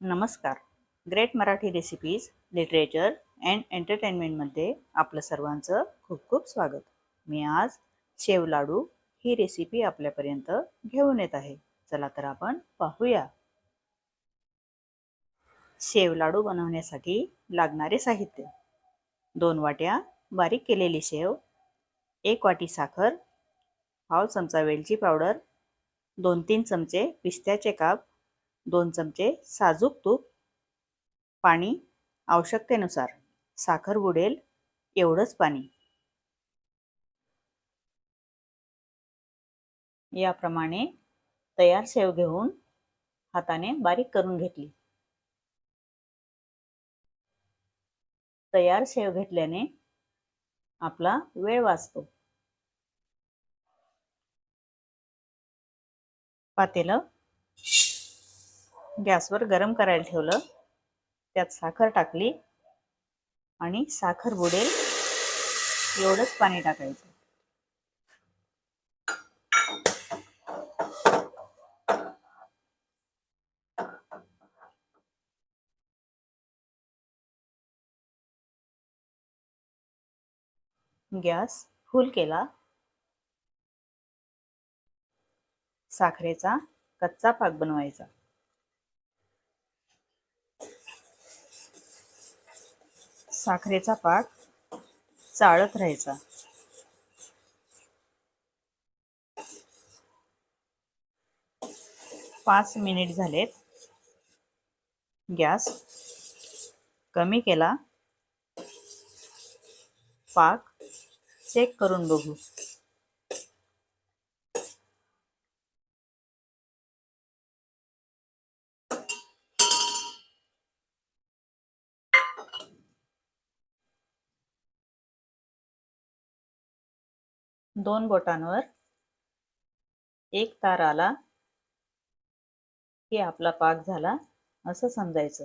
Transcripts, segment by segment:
नमस्कार. Great Marathi recipes literature and एंटरटेनमेंटमध्ये आपलं सर्वांचं खूप खूप स्वागत. मी आज शेव लाडू ही रेसिपी आपल्यापर्यंत घेऊन येत आहे. चला तर आपण पाहूया. शेव लाडू बनवण्यासाठी लागणारे साहित्य. दोन वाट्या बारीक केलेली शेव एक वाटी साखर पाव चमचा वेलची पावडर दोन तीन चमचे पिस्त्याचे काप दोन चमचे साजूक तूप पाणी आवश्यकतेनुसार. साखर बुडेल एवढंच पाणी. याप्रमाणे तयार सेव घेऊन हाताने बारीक करून घेतली. तयार सेव घेतल्याने आपला वेळ वाचतो. पातेलं गॅसवर गरम करायला ठेवलं. त्यात साखर टाकली आणि साखर बुडेल. एवढंच पाणी टाकायचं. गॅस फुल केला. साखरेचा कच्चा पाक बनवायचा. साखरेचा पाक चाळत राहायचा. पाच मिनिट झालेत. गॅस कमी केला. पाक चेक करून बघू. दोन बोटांवर. एक तार आला. की आपला पाक झाला असं समजायचं.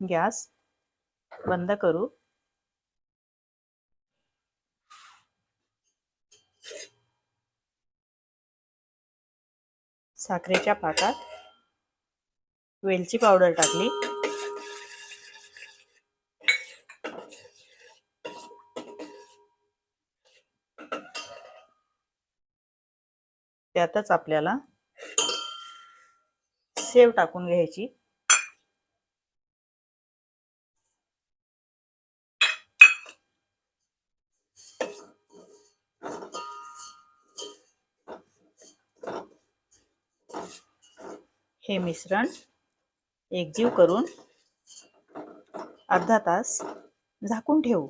गॅस बंद करू. साखरेच्या पाकात वेलची पावडर टाकली. त्यातच आपल्याला सेव टाकून घ्यायची. हे मिश्रण एकजीव करून अर्धा तास झाकून ठेवू.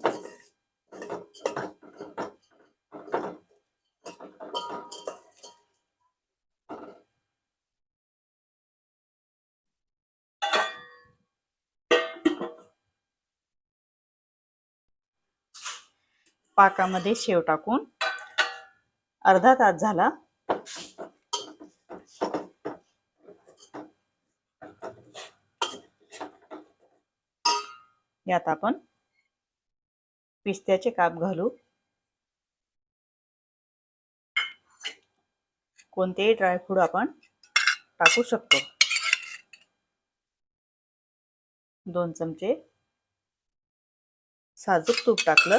पाकामध्ये शेव टाकून अर्धा तास झाला. यात आपण पिस्त्याचे काप घालू. कोणतेही ड्रायफ्रूट आपण टाकू शकतो. दोन चमचे साजूक तूप टाकलं.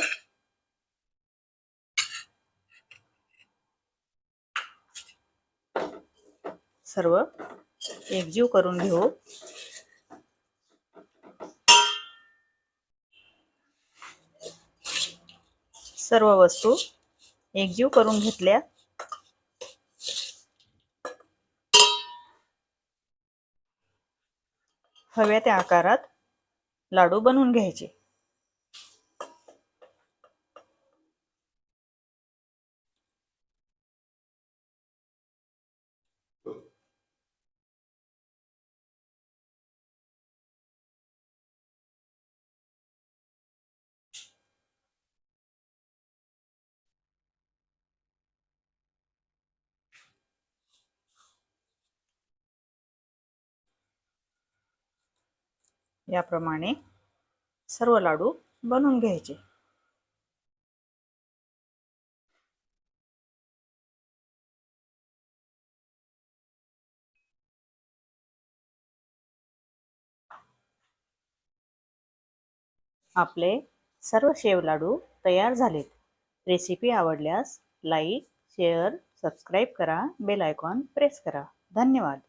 सर्व एकजीव करून घेऊ. सर्व वस्तू एकजीव करून घेतल्या. हव्या त्या आकारात लाडू बनवून घ्यायचे. याप्रमाणे सर्व लाडू बनवून घ्यायचे. आपले सर्व शेव लाडू तयार झालेत. रेसिपी आवडल्यास लाईक शेअर सबस्क्राईब करा बेल आयकॉन प्रेस करा. धन्यवाद.